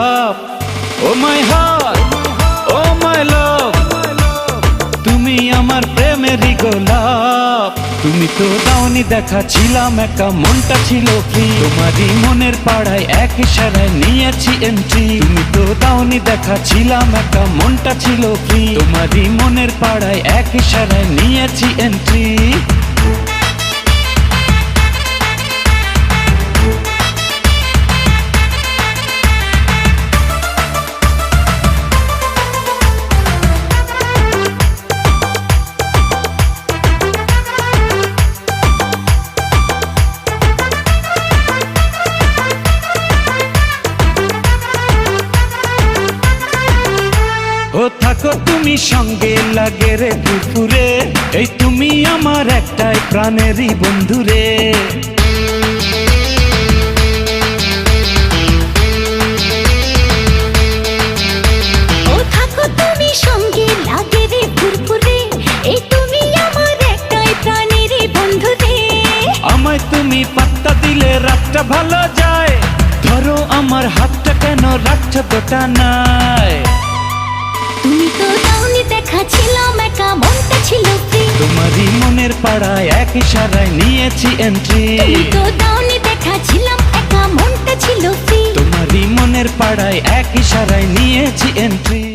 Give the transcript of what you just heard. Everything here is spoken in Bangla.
হাব ও মাই হার ও মাই লাভ তুমি আমার প্রেমের গোলাপ। তুমি তো দাওনি দেখা ছিলাম একা মনটা ছিল কি তোমারই মনের পাড়ায় এক ইশারায় নিয়েছি এন্ট্রি তুমি তো দাওনি দেখা ছিলাম একা মনটা ছিল কি তোমারই মনের পাড়ায় এক ইশারায় নিয়েছি এন্ট্রি ও থাকো তুমি সঙ্গে লাগে রে দুপুরে। এই তুমি আমার একটাই প্রাণেরই বন্ধুরে। ও থাকো তুমি সঙ্গে লাগে রে এই তুমি আমার একটাই প্রাণের বন্ধু রে আমায় তুমি পাত্তা দিলে রাতটা ভালো যায়। ধরো আমার হাতটা কেন রাখছো তোটা নাই। তুমি তো দাওনি দেখা ছিল মেকা মনটা ছিল ফ্রি তোমারই মনের পাড়ায় এক ইশারায় নিয়েছি এন্ট্রি তুমি তো দাওনি দেখা ছিল একা মনটা ছিল ফ্রি তোমারই মনের পাড়ায় এক ইশারায় নিয়েছি এন্ট্রি